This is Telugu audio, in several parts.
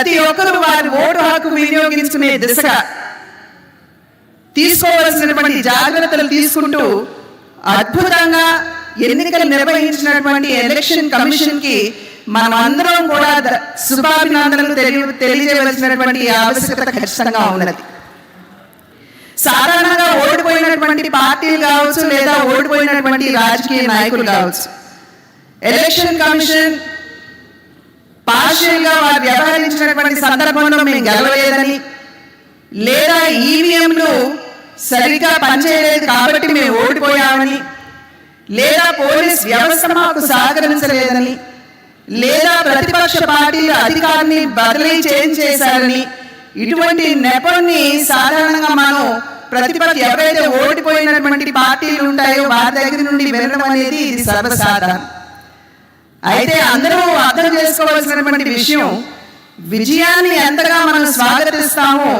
ప్రతి ఒక్కరూ వారి ఓటు హక్కు వినియోగించుకునే దిశగా తీసుకోవాల్సినటువంటి జాగ్రత్తలు తీసుకుంటూ అద్భుతంగా ఎన్నికలు నిర్వహించినటువంటి ఎలక్షన్ కమిషన్కి మనం అందరం కూడా శుభాభినందనలు తెలియ తెలియజేయవలసినటువంటి ఆవశ్యకత ఖచ్చితంగా ఉన్నది. సాధారణంగా ఓడిపోయినటువంటి పార్టీలు కావచ్చు లేదా ఓడిపోయినటువంటి రాజకీయ నాయకులు కావచ్చు. ఎలక్షన్ కమిషన్ పార్షియల్గా వారు వ్యవహరించినటువంటి సందర్భంలో మేము గెలవలేదని లేదా ఈవీఎంలు సరిగ్గా పనిచేయలేదు కాబట్టి మేము ఓడిపోయామని లేదా పోలీస్ వ్యవస్థ మాకు సహకరించలేదని లేదా ప్రతిపక్ష పార్టీలు అధికారాన్ని బదిలీ చేంజ్ చేశారని ఇటువంటి నెపన్ని సాధారణంగా మనం ప్రతిపక్ష ఎవరైతే ఓడిపోయినటువంటి పార్టీలు ఉంటాయో వారి దగ్గర నుండి వినడం అనేది ఇది సర్వసాధారణం. అయితే అందరూ అర్థం చేసుకోవాల్సినటువంటి విషయం విజయాన్ని ఎంతగా మనం స్వాగతిస్తామో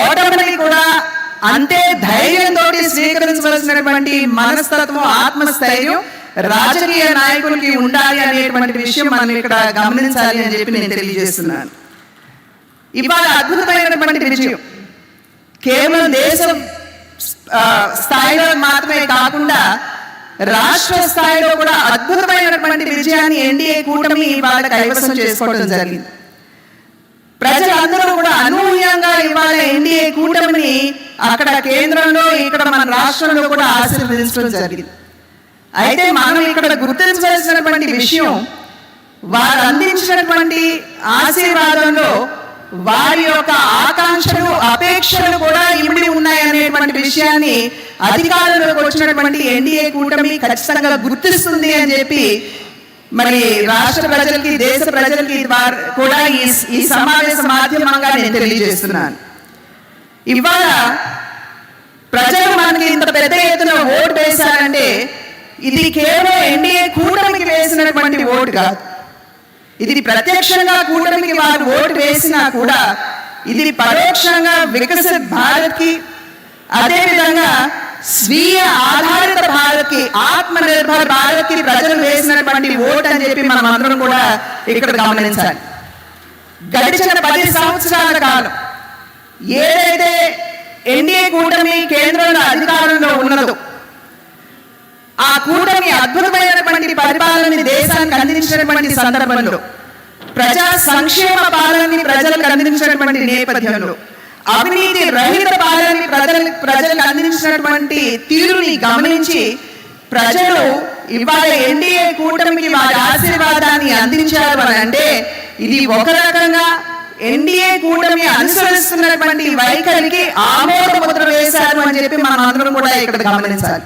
ఓటమిని కూడా అంతే ధైర్యంతో స్వీకరించవలసినటువంటి మనస్తత్వం ఆత్మస్థైర్యం రాజకీయ నాయకులకి ఉండాలి అనేటువంటి విషయం మనం ఇక్కడ గమనించాలి అని చెప్పి నేను తెలియజేస్తున్నాను. ఇవాళ అద్భుతమైనటువంటి విజయం. కేవలం దేశం స్థాయిలో మాత్రమే కాకుండా రాష్ట్ర స్థాయిలో కూడా అద్భుతమైనటువంటి విజయాన్ని ఎన్డీఏ కూటమి ఇవాళ కైవసం చేసుకోవడం జరిగింది. ప్రజలందరూ కూడా అనూహ్యంగా ఇవాళ ఎన్డీఏ కూటమిని అక్కడ కేంద్రంలో ఇక్కడ మన రాష్ట్రంలో కూడా ఆశీర్వదించడం జరిగింది. అయితే మనం ఇక్కడ గుర్తించవలసినటువంటి విషయం వారు అందించినటువంటి ఆశీర్వాదంలో వారి యొక్క ఆకాంక్షలు అపేక్షలు కూడా ఇమిడి ఉన్నాయనేటువంటి విషయాన్ని అధికారంలోకి వచ్చినటువంటి ఎన్డీఏ కూటమి ఖచ్చితంగా గుర్తిస్తుంది అని చెప్పి మరి రాష్ట్ర ప్రజలకి దేశ ప్రజలకి కూడా ఈ ఈ సమావేశ మాధ్యమంగా నేను తెలియజేస్తున్నాను. ఇవాళ ప్రజలు మనకి ఇంత పెద్ద ఎత్తున ఓటు వేశారంటే ఇది కేవలం ఎన్డీఏ కూటమికి వేసినటువంటి ఓటు కాదు. ఇది ప్రత్యక్షంగా కూటమికి వారు ఓటు వేసినా కూడా ఇది పరోక్షంగా వికసిత్ భారత్కి అదేవిధంగా స్వీయ ఆధారిత భారత్కి ఆత్మ నిర్భర్ భారత్కి ప్రజలు వేసినటువంటి ఓటు అని చెప్పి మనం అందరం కూడా ఇక్కడ గమనించాలి. గడిచిన పది సంవత్సరాల కాలం ఏదైతే ఎన్డీఏ కూటమి కేంద్రంలో అధికారంలో ఉన్నదో ఆ కూటమి అద్భుతమైనటువంటి పరిపాలనని దేశానికి అందించినటువంటి సందర్భంలో ప్రజా సంక్షేమ పాలనని ప్రజలకు అందించినటువంటి నేపథ్యంలో అవినీతి రహిత పాలనని ప్రజలు ప్రజలకు అందించినటువంటి తీరుని గమనించి ప్రజలు ఇవాళ ఎన్డీఏ కూటమికి వారి ఆశీర్వాదాన్ని అందించారు అని అంటే ఇది ఒక రకంగా ఎన్డీఏ కూటమి అనుసరిస్తున్నటువంటి వైఖరికి ఆమోద ముద్ర వేశారు అని చెప్పి మనం అందరం కూడా ఇక్కడ గమనించాలి.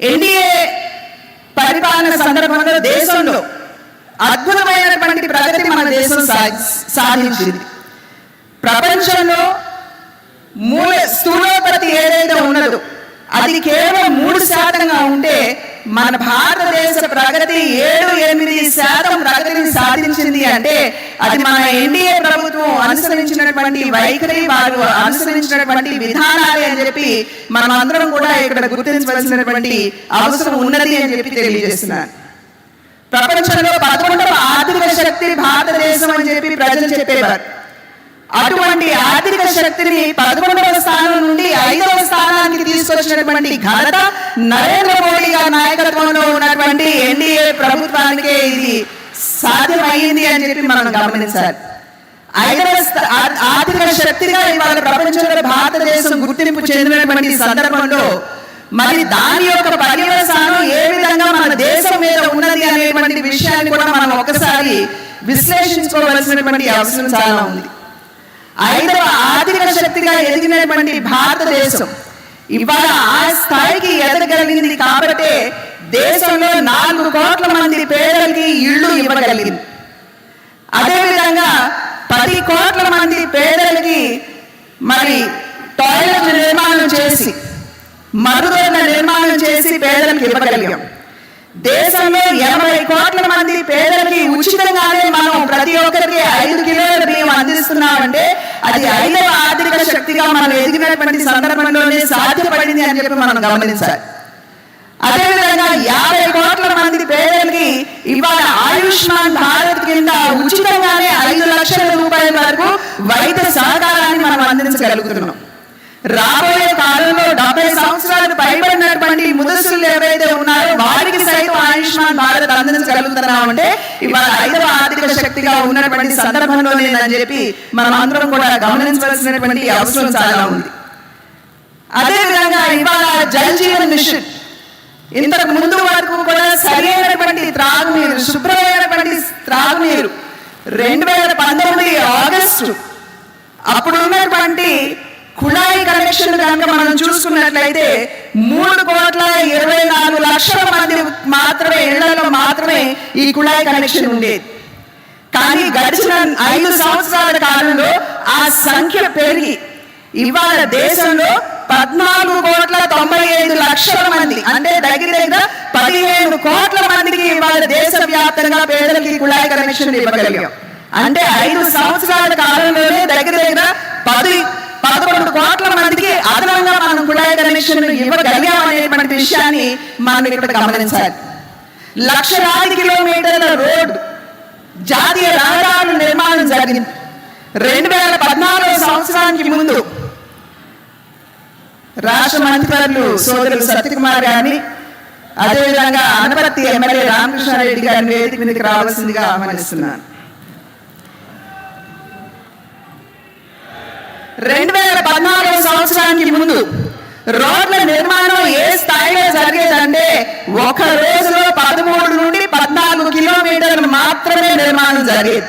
ఎన్డీఏ పరిపాలన సందర్భంలో దేశంలో అద్భుతమైనటువంటి ప్రగతి మన దేశం సాధించింది. ప్రపంచంలో మూల స్థూలోపతి ఏదైతే ఉన్నదో అది కేవలం మూడు శాతంగా ఉంటే మన భారతదేశ ప్రగతి ఏడు ఎనిమిది శాతం ప్రగతిని సాధించింది అంటే అది మన ఎన్డీఏ ప్రభుత్వం అనుసరించినటువంటి వైఖరి వారు అనుసరించినటువంటి విధానాలే అని చెప్పి మనం అందరం కూడా ఇక్కడ గుర్తించవలసినటువంటి అవసరం ఉన్నది అని చెప్పి తెలియజేస్తున్నారు ప్రపంచంలో పదకొండవ ఆర్థిక శక్తి భారతదేశం అని చెప్పి ప్రజలు చెప్పేవారు. అటువంటి ఆర్థిక శక్తిని పదకొండవ స్థానం నుండి ఐదవ స్థానానికి తీసుకొచ్చినటువంటి ఘనత నరేంద్ర మోడీ గారి నాయకత్వంలో ఉన్నటువంటి ఎన్డీఏ ప్రభుత్వానికే ఇది సాధ్యమైంది అని చెప్పి మనం గమనించాలి. ఐదవ ఆర్థిక శక్తిగా ఇవాళ ప్రపంచంలో భారతదేశం గుర్తింపు చెందినటువంటి సందర్భంలో మరి దాని యొక్క పర్యవసానం ఏ విధంగా మన దేశం మీద ఉన్నది అనేటువంటి విషయాన్ని కూడా మనం ఒకసారి విశ్లేషించుకోవలసినటువంటి అవసరం చాలా ఉంది. ఐదవ ఆర్థిక శక్తిగా ఎదిగినటువంటి భారతదేశం. ఇవాళ ఆ స్థాయికి ఎదగలిగింది కాబట్టే దేశంలో నాలుగు కోట్ల మంది పేదలకి ఇళ్ళు ఇవ్వగలిగింది. అదేవిధంగా పది కోట్ల మంది పేదలకి మరి టాయిలెట్ నిర్మాణం చేసి మరుగుదొడ్ల నిర్మాణం చేసి పేదలకు ఇవ్వగలిగాం. దేశంలో ఎనభై కోట్ల మంది పేదలకి ఉచితంగానే మనం ప్రతి ఒక్కరికి ఐదు కిలోల బియ్యం అందిస్తున్నామంటే అది ఐదవ ఆర్థిక శక్తిగా మనం ఎదిగినటువంటి సందర్భంలోనే సాధ్యపడింది అని చెప్పి మనం గమనించాలి. అదేవిధంగా యాభై కోట్ల మంది పేదలకి ఇవాళ ఆయుష్మాన్ భారత్ కింద ఉచితంగానే ఐదు లక్షల రూపాయల వరకు వైద్య సహకారాన్ని మనం అందించగలుగుతున్నాం. రాబోయే కాలంలో డెబ్బై సంవత్సరాలు పైబడినటువంటి ముదస్సులు ఎవరైతే ఉన్నారో ఆయుష్మాన్ అందించగలుగుతున్నాం అంటే ఇవాళ ఐదవ ఆర్థిక శక్తిగా ఉన్నటువంటి సందర్భంలో సందర్భంలోనేనని చెప్పి మనం అందరం కూడా గమనించవలసినటువంటి అవసరం చాలా ఉంది. అదేవిధంగా ఇవాళ జల్ జీవన్ మిషన్ ఇంతకు ముందు వరకు కూడా సరైనటువంటి త్రాగునీరు శుభ్రమైనటువంటి త్రాగునీరు రెండు వేల పంతొమ్మిది ఆగస్టు అప్పుడు ఉన్నటువంటి కుళాయి కనెక్షన్ కనుక మనం చూసుకున్నట్లయితే మూడు కోట్ల ఇరవై నాలుగు లక్షల మంది మాత్రమే ఇళ్ళలో మాత్రమే ఈ కుళాయి కనెక్షన్ ఉండేది. కానీ గడిచిన ఐదు సంవత్సరాల కాలంలో ఆ సంఖ్య పెరిగి ఇవాళ దేశంలో పద్నాలుగు కోట్ల తొంభై ఐదు లక్షల మంది అంటే దగ్గర దగ్గర పదిహేను కోట్ల మందికి ఇవాళ దేశ వ్యాప్తంగా పేదలకి కుళాయి కనెక్షన్ ఇవ్వగలిగాం. అంటే ఐదు సంవత్సరాల కాలంలో దగ్గర దగ్గర పది పదకొండు కోట్ల మందికి అదనంగా మనం కుళాయి కనెక్షన్ ఇవ్వగలిగాం అనేటువంటి విషయాన్ని మనం ఇక్కడ గమనించాలి. లక్షలాది కిలోమీటర్ల రోడ్డు జాతీయ రహదారుల నిర్మాణం జరిగింది. రెండు వేల పద్నాలుగు సంవత్సరానికి ముందు రాష్ట్ర మంత్రివర్యులు సోదరులు సత్యకుమార్ గారిని అదేవిధంగా అనపర్తి ఎమ్మెల్యే రామకృష్ణారెడ్డి గారిని వేదిక మీదకి రావాల్సిందిగా ఆహ్వానిస్తున్నాను. రెండు వేల పద్నాలుగు సంవత్సరానికి ముందు రోడ్ల నిర్మాణం ఏ స్థాయిలో జరిగేదంటే ఒక రోజులో పదమూడు నుండి పద్నాలుగు కిలోమీటర్లు మాత్రమే నిర్మాణం జరిగేది.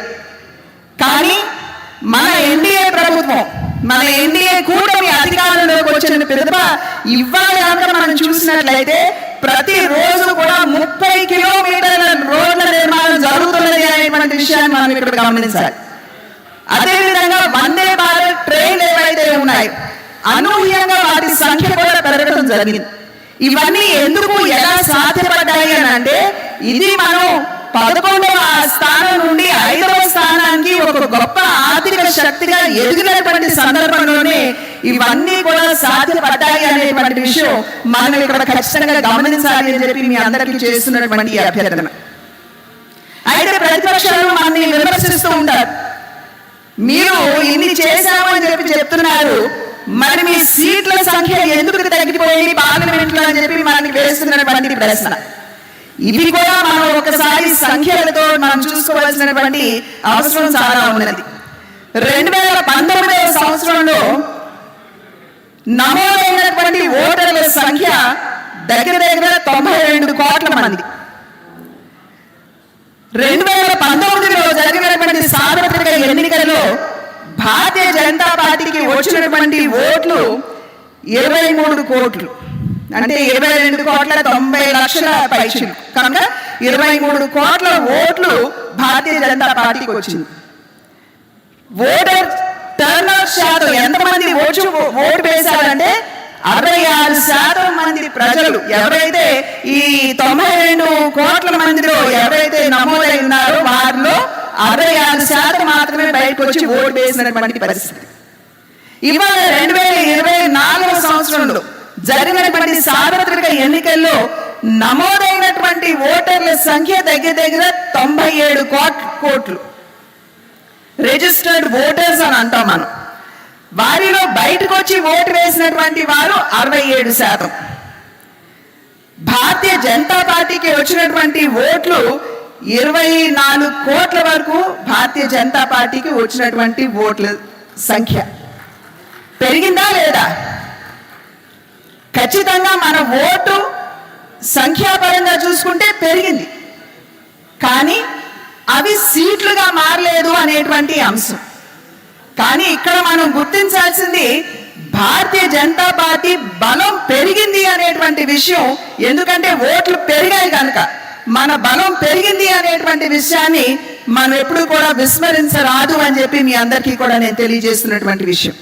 కానీ మన ఎన్డీఏ ప్రభుత్వం మన ఎన్డీఏ కూటమి అధికారంలోకి వచ్చిన పిదప ఇవాళ కనుక మనం చూసినట్లయితే ప్రతి రోజు కూడా ముప్పై కిలోమీటర్ల రోడ్ల నిర్మాణం జరుగుతున్నది అనేటువంటి విషయాన్ని మనం ఇక్కడ గమనించాలి. అదేవిధంగా వందే భారత్ ట్రైన్ ఏవైతే ఉన్నాయో అనూహ్యంగా వాటి సంఖ్య కూడా పెరగడం జరిగింది. ఇవన్నీ ఎందుకు ఎలా సాధ్యపడ్డాయి అని అంటే ఇది మనం పదకొండవ స్థానం నుండి ఐదవ స్థానానికి ఒక గొప్ప ఆర్థిక శక్తిగా ఎదిగినటువంటి సందర్భంలోనే ఇవన్నీ కూడా సాధ్యపడ్డాయి అనేటువంటి విషయం మనం ఇక్కడ ఖచ్చితంగా గమనించాలి అని చెప్పి మీ అందరికీ చేస్తున్నటువంటి అభ్యర్థన. అయితే ప్రతిపక్షాలు మనల్ని విమర్శిస్తూ ఉంటారు. మీరు ఇన్ని చేశామని చెప్పి చెప్తున్నారు. మరి మీ సీట్ల సంఖ్య ఎందుకు తగ్గిపోయింది? పార్లమెంట్లో అని చెప్పి మనకి వేస్తున్నటువంటి ప్రశ్న. ఇవి కూడా మనం ఒకసారి సంఖ్యలతో మనం చూసుకోవాల్సినటువంటి అవసరం చాలా ఉన్నది. రెండు వేల పంతొమ్మిదవ సంవత్సరంలో నమోదైనటువంటి ఓటర్ల సంఖ్య దగ్గర దగ్గర తొంభై రెండు కోట్ల మంది. రెండు వేల పంతొమ్మిదిలో జరిగినటువంటి సార్వత్రిక ఎన్నికలలో భారతీయ జనతా పార్టీకి వచ్చినటువంటి ఓట్లు ఇరవై మూడు కోట్లు. అంటే ఇరవై రెండు కోట్ల తొంభై లక్షల పైచులు. కనుక ఇరవై మూడు కోట్ల ఓట్లు భారతీయ జనతా పార్టీకి వచ్చింది. ఓటర్ టర్నౌట్ శాతం ఎంతమంది ఓటు ఓటు వేశారంటే అరవై ఆరు శాతం మంది ప్రజలు. ఎవరైతే ఈ తొంభై రెండు కోట్ల మందిలో ఎవరు అరవై ఆరు శాతం మాత్రమే బయటకు వచ్చి ఓటు వేసినటువంటి పరిస్థితి. ఇవాళ రెండు వేల ఇరవై నాలుగవ సంవత్సరంలో జరిగినటువంటి సార్వత్రిక ఎన్నికల్లో నమోదైనటువంటి ఓటర్ల సంఖ్య దగ్గర దగ్గర తొంభై ఏడు కోట్లు. రిజిస్టర్డ్ ఓటర్స్ అని అంటాం మనం. వారిలో బయటకు వచ్చి ఓటు వేసినటువంటి వారు అరవై ఏడు శాతం. భారతీయ జనతా పార్టీకి వచ్చినటువంటి ఓట్లు ఇరవై నాలుగు కోట్ల వరకు భారతీయ జనతా పార్టీకి వచ్చినటువంటి ఓట్ల సంఖ్య. పెరిగిందా లేదా? ఖచ్చితంగా మన ఓటు సంఖ్యాపరంగా చూసుకుంటే పెరిగింది. కానీ అవి సీట్లుగా మారలేదు అనేటువంటి అంశం. కానీ ఇక్కడ మనం గుర్తించాల్సింది భారతీయ జనతా పార్టీ బలం పెరిగింది అనేటువంటి విషయం. ఎందుకంటే ఓట్లు పెరిగాయి కనుక. మన బలం పెరిగింది అనేటువంటి విషయాన్ని మనం ఎప్పుడు కూడా విస్మరించరాదు అని చెప్పి మీ అందరికీ కూడా నేను తెలియజేస్తున్నటువంటి విషయం.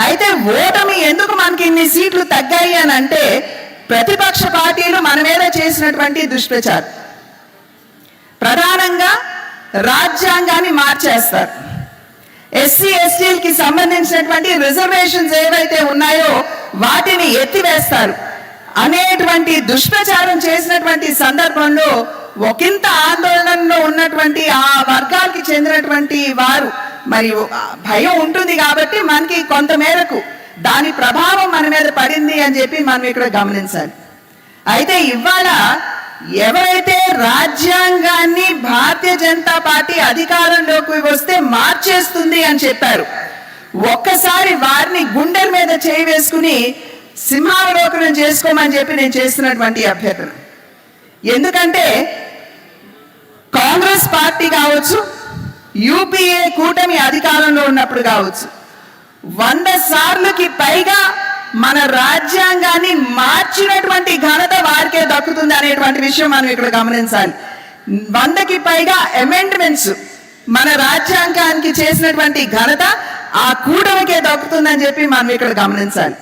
అయితే ఓటమి ఎందుకు మనకి ఇన్ని సీట్లు తగ్గాయి అని అంటే ప్రతిపక్ష పార్టీలు మన మీద చేసినటువంటి దుష్ప్రచారం. ప్రధానంగా రాజ్యాంగాన్ని మార్చేస్తారు. ఎస్సీ ఎస్టీలకి సంబంధించినటువంటి రిజర్వేషన్స్ ఏవైతే ఉన్నాయో వాటిని ఎత్తివేస్తారు. అనేటువంటి దుష్ప్రచారం చేసినటువంటి సందర్భంలో ఒకంత ఆందోళనలో ఉన్నటువంటి ఆ వర్గాలకి చెందినటువంటి వారు మరి భయం ఉంటుంది కాబట్టి మనకి కొంత మేరకు దాని ప్రభావం మన మీద పడింది అని చెప్పి మనం ఇక్కడ గమనించాలి. అయితే ఇవాళ ఎవరైతే రాజ్యాంగాన్ని భారతీయ జనతా పార్టీ అధికారంలోకి వస్తే మార్చేస్తుంది అని చెప్పారు ఒక్కసారి వారిని గుండెల మీద చేయి వేసుకుని సింహావలోకనం చేసుకోమని చెప్పి నేను చేస్తున్నటువంటి అభ్యర్థన. ఎందుకంటే కాంగ్రెస్ పార్టీ కావచ్చు యూపీఏ కూటమి అధికారంలో ఉన్నప్పుడు కావచ్చు వంద సార్లుకి పైగా మన రాజ్యాంగాన్ని మార్చినటువంటి ఘనత వారికే దక్కుతుంది అనేటువంటి విషయం మనం ఇక్కడ గమనించాలి. వందకి పైగా అమెండ్మెంట్స్ మన రాజ్యాంగానికి చేసినటువంటి ఘనత ఆ కూటమికే దక్కుతుందని చెప్పి మనం ఇక్కడ గమనించాలి.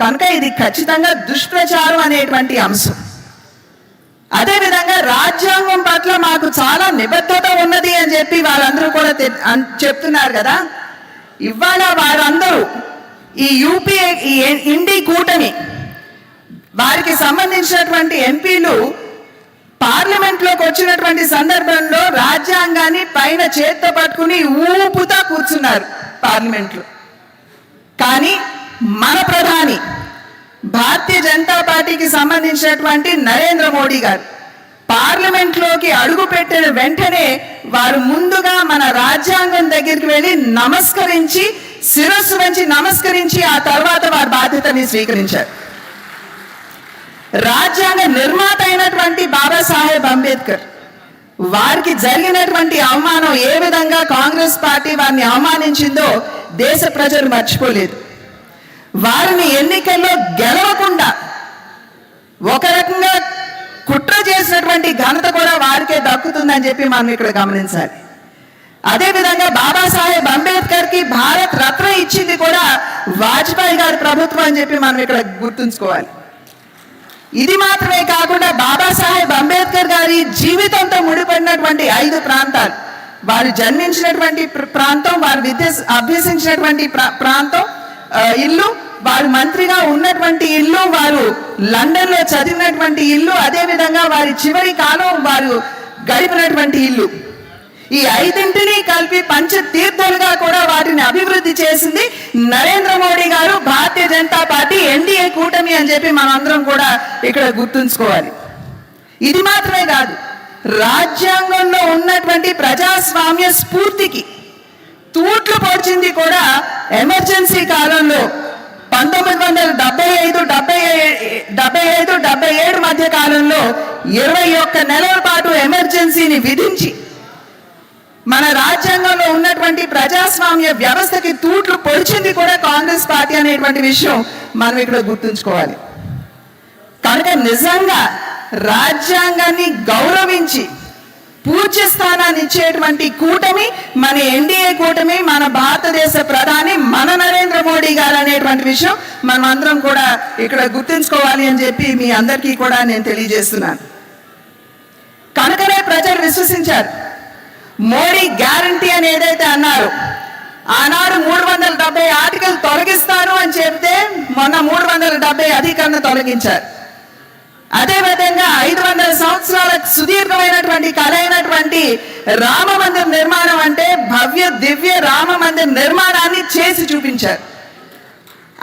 కనుక ఇది ఖచ్చితంగా దుష్ప్రచారం అనేటువంటి అంశం. అదే విధంగా రాజ్యాంగం పట్ల మాకు చాలా నిబద్ధత ఉన్నది అని చెప్పి వాళ్ళందరూ కూడా చెప్తున్నారు కదా. ఇవాళ వారందరూ ఈ యూపీఏ ఈ ఇండి కూటమి వారికి సంబంధించినటువంటి ఎంపీలు పార్లమెంట్లోకి వచ్చినటువంటి సందర్భంలో రాజ్యాంగాన్ని పైన చేత్తో పట్టుకుని ఊపుతా కూర్చున్నారు పార్లమెంట్లో. కానీ మన ప్రధాని భారతీయ జనతా పార్టీకి సంబంధించినటువంటి నరేంద్ర మోడీ గారు పార్లమెంట్లోకి అడుగు పెట్టిన వెంటనే వారు ముందుగా మన రాజ్యాంగం దగ్గరికి వెళ్ళి నమస్కరించి శిరస్సు వంచి నమస్కరించి ఆ తర్వాత వారి బాధ్యతని స్వీకరించారు. రాజ్యాంగ నిర్మాత అయినటువంటి బాబాసాహెబ్ అంబేద్కర్ వారికి జరిగినటువంటి అవమానం ఏ విధంగా కాంగ్రెస్ పార్టీ వారిని అవమానించిందో దేశ ప్రజలు మర్చిపోలేదు. వారిని ఎన్నికల్లో గెలవకుండా ఒక రకంగా కుట్ర చేసినటువంటి ఘనత కూడా వారికే దక్కుతుందని చెప్పి మనం ఇక్కడ గమనించాలి. అదేవిధంగా బాబాసాహెబ్ అంబేద్కర్కి భారత్ రత్న ఇచ్చింది కూడా వాజ్పేయి గారి ప్రభుత్వం అని చెప్పి మనం ఇక్కడ గుర్తుంచుకోవాలి. ఇది మాత్రమే కాకుండా బాబాసాహెబ్ అంబేద్కర్ గారి జీవితంతో ముడిపడినటువంటి ఐదు ప్రాంతాలు. వారు జన్మించినటువంటి ప్ర- ప్రాంతం వారు విద్య అభ్యసించినటువంటి ప్రా- ప్రాంతం ఇల్లు వారు మంత్రిగా ఉన్నటువంటి ఇల్లు వారు లండన్లో చదివినటువంటి ఇల్లు అదే విధంగా వారి చివరి కాలం వారు గడిపినటువంటి ఇల్లు. ఈ ఐదింటిని కలిపి పంచ తీర్థాలుగా కూడా వాటిని అభివృద్ధి చేసింది నరేంద్ర మోడీ గారు భారతీయ జనతా పార్టీ ఎన్డీఏ కూటమి అని చెప్పి మనందరం కూడా ఇక్కడ గుర్తుంచుకోవాలి. ఇది మాత్రమే కాదు రాజ్యాంగంలో ఉన్నటువంటి ప్రజాస్వామ్య స్ఫూర్తికి తూట్లు పొడిచింది కూడా ఎమర్జెన్సీ కాలంలో పంతొమ్మిది వందల డెబ్బై ఐదు డెబ్బై డెబ్బై ఐదు డెబ్బై ఏడు మధ్య కాలంలో ఇరవై ఒక్క నెలల పాటు ఎమర్జెన్సీని విధించి మన రాజ్యాంగంలో ఉన్నటువంటి ప్రజాస్వామ్య వ్యవస్థకి తూట్లు పొడిచింది కూడా కాంగ్రెస్ పార్టీ అనేటువంటి విషయం మనం ఇక్కడ గుర్తుంచుకోవాలి. కనుక నిజంగా రాజ్యాంగాన్ని గౌరవించి పూజ్య స్థానాన్ని ఇచ్చేటువంటి కూటమి మన ఎన్డీఏ కూటమి మన భారతదేశ ప్రధాని మన నరేంద్ర మోడీ గారు అనేటువంటి విషయం మనం అందరం కూడా ఇక్కడ గుర్తుంచుకోవాలి అని చెప్పి మీ అందరికీ కూడా నేను తెలియజేస్తున్నాను. కనుకనే ప్రజలు విశ్వసించారు. మోడీ గ్యారంటీ అని ఏదైతే అన్నారు ఆనాడు మూడు వందల డెబ్బై ఆర్టికల్ తొలగిస్తారు అని చెప్తే మొన్న మూడు వందల డెబ్బై అధికరణ తొలగించారు. అదే విధంగా ఐదు వందల సంవత్సరాల సుదీర్ఘమైనటువంటి కళ అయినటువంటి రామ మందిర్ నిర్మాణం అంటే భవ్య దివ్య రామ మందిర్ నిర్మాణాన్ని చేసి చూపించారు.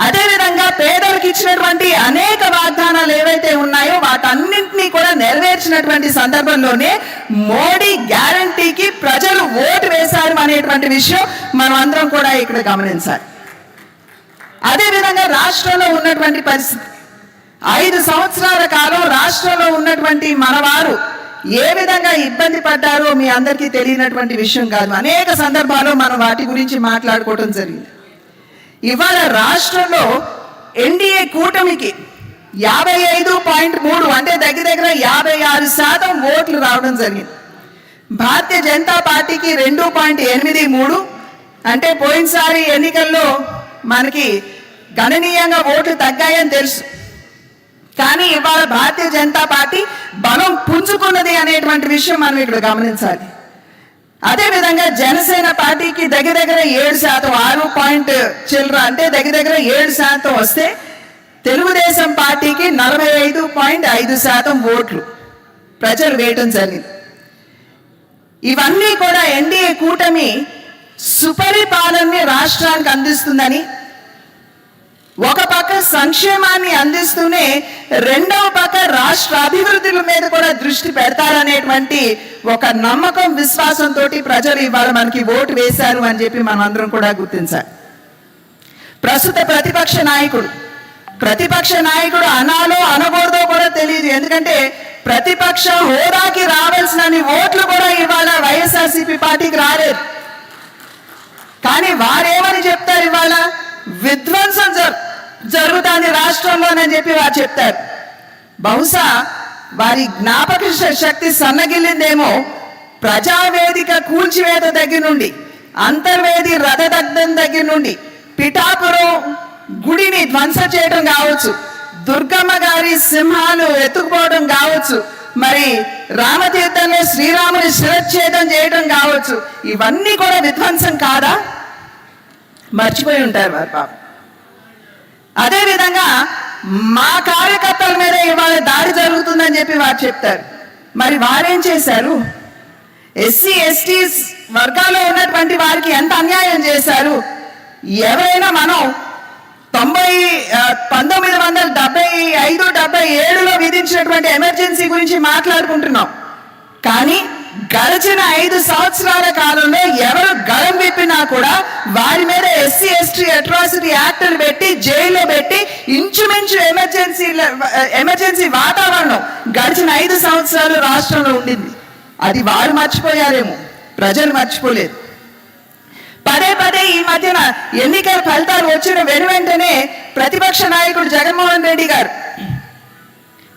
అదే విధంగా పేదలకు ఇచ్చినటువంటి అనేక వాగ్దానాలు ఏవైతే ఉన్నాయో వాటన్నింటినీ కూడా నెరవేర్చినటువంటి సందర్భంలోనే మోడీ గ్యారంటీకి ప్రజలు ఓటు వేశారు అనేటువంటి విషయం మనం అందరం కూడా ఇక్కడ గమనించాలి. అదే విధంగా రాష్ట్రంలో ఉన్నటువంటి పరిస్థితి ఐదు సంవత్సరాల కాలం రాష్ట్రంలో ఉన్నటువంటి మనవారు ఏ విధంగా ఇబ్బంది పడ్డారో మీ అందరికీ తెలియనటువంటి విషయం కాదు. అనేక సందర్భాల్లో మనం వాటి గురించి మాట్లాడుకోవడం జరిగింది. ఇవాళ రాష్ట్రంలో ఎన్డీఏ కూటమికి యాభై ఐదు పాయింట్ మూడు అంటే దగ్గర దగ్గర యాభై ఆరు శాతం ఓట్లు రావడం జరిగింది. భారతీయ జనతా పార్టీకి రెండు పాయింట్ ఎనిమిది మూడు అంటే పోయినసారి ఎన్నికల్లో మనకి గణనీయంగా ఓట్లు తగ్గాయని తెలుసు. కానీ ఇవాళ భారతీయ జనతా పార్టీ బలం పుంజుకున్నది అనేటువంటి విషయం మనం ఇక్కడ గమనించాలి. అదేవిధంగా జనసేన పార్టీకి దగ్గర దగ్గర ఏడు శాతం ఆరు పాయింట్ చిల్లర అంటే దగ్గర దగ్గర ఏడు శాతం వస్తే తెలుగుదేశం పార్టీకి నలభై ఐదు పాయింట్ ఐదు శాతం ఓట్లు. ప్రజలు వేయటం జరిగింది. ఇవన్నీ కూడా ఎన్డీఏ కూటమి సుపరిపాలనని రాష్ట్రానికి అందిస్తుందని ఒక పక్క సంక్షేమాన్ని అందిస్తూనే రెండవ పక్క రాష్ట్ర అభివృద్ధుల మీద కూడా దృష్టి పెడతారనేటువంటి ఒక నమ్మకం విశ్వాసంతో ప్రజలు ఇవాళ మనకి ఓటు వేశారు అని చెప్పి మనందరం కూడా గుర్తించాలి. ప్రస్తుత ప్రతిపక్ష నాయకుడు ప్రతిపక్ష నాయకుడు అనాలో అనకూడదో కూడా తెలియదు. ఎందుకంటే ప్రతిపక్ష హోదాకి రావాల్సిన ఓట్లు కూడా ఇవాళ వైఎస్ఆర్సీపీ పార్టీకి రాలేదు. కానీ వారేమని చెప్తారు ఇవాళ? విధ్వంసం జరుగుతుంది రాష్ట్రంలోనని చెప్పి వారు చెప్తారు. బహుశా వారి జ్ఞాపక శక్తి సన్నగిల్లిందేమో ప్రజావేదిక కూల్చివేత దగ్గర నుండి అంతర్వేది రథదగ్ధం దగ్గర నుండి పిఠాపురం గుడిని ధ్వంసం చేయడం కావచ్చు దుర్గమ్మ గారి సింహాలు ఎత్తుకుపోవడం కావచ్చు మరి రామతీర్థంలో శ్రీరాముని శిరచ్ఛేదం చేయడం కావచ్చు ఇవన్నీ కూడా విధ్వంసం కాదా? మర్చిపోయి ఉంటారు వారు పాపం. అదేవిధంగా మా కార్యకర్తల మీద ఇవాళ దాడి జరుగుతుందని చెప్పి వారు చెప్తారు. మరి వారేం చేశారు? ఎస్సీ ఎస్టీ వర్గాల్లో ఉన్నటువంటి వారికి ఎంత అన్యాయం చేశారు? ఎవరైనా మనం తొంభై పంతొమ్మిది వందల డెబ్బై ఐదు డెబ్బై ఏడులో విధించినటువంటి ఎమర్జెన్సీ గురించి మాట్లాడుకుంటున్నాం. కానీ గడిచిన ఐదు సంవత్సరాల కాలంలో ఎవరు గళం విప్పినా కూడా వారి మీద ఎస్సీ ఎస్టీ అట్రాసిటీ యాక్టులు పెట్టి జైల్లో పెట్టి ఇంచుమించు ఎమర్జెన్సీ ఎమర్జెన్సీ వాతావరణం గడిచిన ఐదు సంవత్సరాలు రాష్ట్రంలో ఉండింది. అది వారు మర్చిపోయారేమో. ప్రజలు మర్చిపోలేదు. పదే పదే ఈ మధ్యన ఎన్నికల ఫలితాలు వచ్చిన వెను వెంటనే ప్రతిపక్ష నాయకుడు జగన్మోహన్ రెడ్డి గారు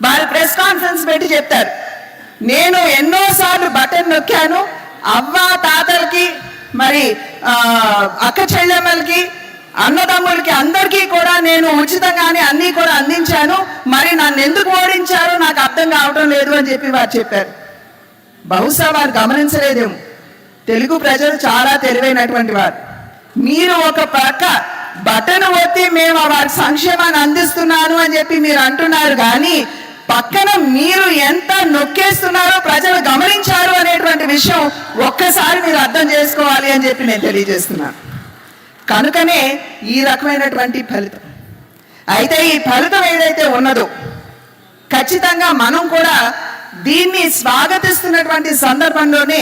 వారు ప్రెస్ కాన్ఫరెన్స్ పెట్టి చెప్తారు. నేను ఎన్నోసార్లు బటన్ నొక్కాను అవ్వ తాతలకి మరి అక్క చెల్లెమ్మలకి అన్నదమ్ములకి అందరికీ కూడా నేను ఉచితంగానే అన్నీ కూడా అందించాను. మరి నన్ను ఎందుకు ఓడించారో నాకు అర్థం కావడం లేదు అని చెప్పి వారు చెప్పారు. బహుశా వారు గమనించలేదేమో. తెలుగు ప్రజలు చాలా తెలివైనటువంటి వారు. మీరు ఒక పక్క బటన్ ఒత్తి మేము వారి సంక్షేమాన్ని అందిస్తున్నాను అని చెప్పి మీరు అంటున్నారు కానీ పక్కన మీరు ఎంత నొక్కేస్తున్నారో ప్రజలు గమనించారు అనేటువంటి విషయం ఒక్కసారి మీరు అర్థం చేసుకోవాలి అని చెప్పి నేను తెలియజేస్తున్నాను కనుకనే ఈ రకమైనటువంటి ఫలితం. అయితే ఈ ఫలితం ఏదైతే ఉన్నదో ఖచ్చితంగా మనం కూడా దీన్ని స్వాగతిస్తున్నటువంటి సందర్భంలోనే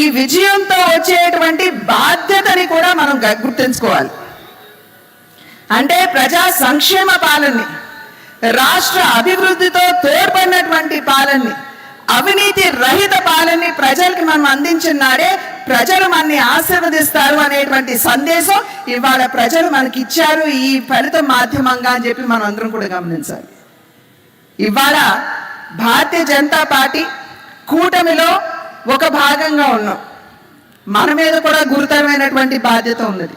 ఈ విజయంతో వచ్చేటువంటి బాధ్యతని కూడా మనం గుర్తుంచుకోవాలి. అంటే ప్రజా సంక్షేమ పాలనని. రాష్ట్ర అభివృద్ధితో తోడ్పడినటువంటి పాలనని అవినీతి రహిత పాలనని ప్రజలకి మనం అందించినారే ప్రజలు మనని ఆశీర్వదిస్తారు అనేటువంటి సందేశం ఇవాళ ప్రజలు మనకి ఇచ్చారు. ఈ ఫలితం మాధ్యమంగా అని చెప్పి మనం అందరం కూడా గమనించాలి. ఇవాళ భారతీయ జనతా పార్టీ కూటమిలో ఒక భాగంగా ఉన్నాం. మన మీద కూడా గురుతరమైనటువంటి బాధ్యత ఉన్నది.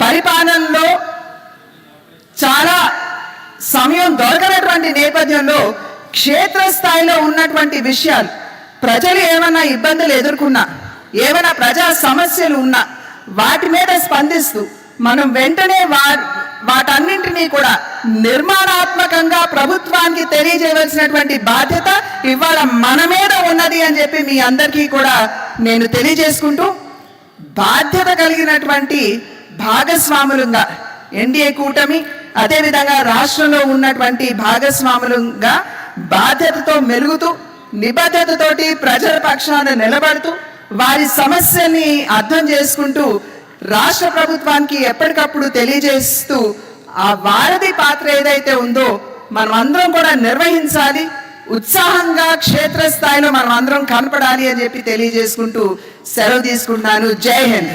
పరిపాలనలో చాలా సమయం దొరకనటువంటి నేపథ్యంలో క్షేత్రస్థాయిలో ఉన్నటువంటి విషయాలు ప్రజలు ఏమైనా ఇబ్బందులు ఎదుర్కొన్నా ఏమైనా ప్రజా సమస్యలు ఉన్నా వాటి మీద స్పందిస్తూ మనం వెంటనే వా వాటన్నింటినీ కూడా నిర్మాణాత్మకంగా ప్రభుత్వానికి తెలియజేయవలసినటువంటి బాధ్యత ఇవాళ మన మీద ఉన్నది అని చెప్పి మీ అందరికీ కూడా నేను తెలియజేసుకుంటూ బాధ్యత కలిగినటువంటి భాగస్వాములుగా ఎన్డీఏ కూటమి అదేవిధంగా రాష్ట్రంలో ఉన్నటువంటి భాగస్వాములుగా బాధ్యతతో మెలుగుతూ నిబద్ధతతోటి ప్రజల పక్షాన నిలబడుతూ వారి సమస్యని అర్థం చేసుకుంటూ రాష్ట్ర ప్రభుత్వానికి ఎప్పటికప్పుడు తెలియజేస్తూ ఆ వారధి పాత్ర ఏదైతే ఉందో మనం అందరం కూడా నిర్వహించాలి. ఉత్సాహంగా క్షేత్రస్థాయిలో మనం అందరం కనపడాలి అని చెప్పి తెలియజేసుకుంటూ సెలవు తీసుకుంటున్నాను. జై హింద్.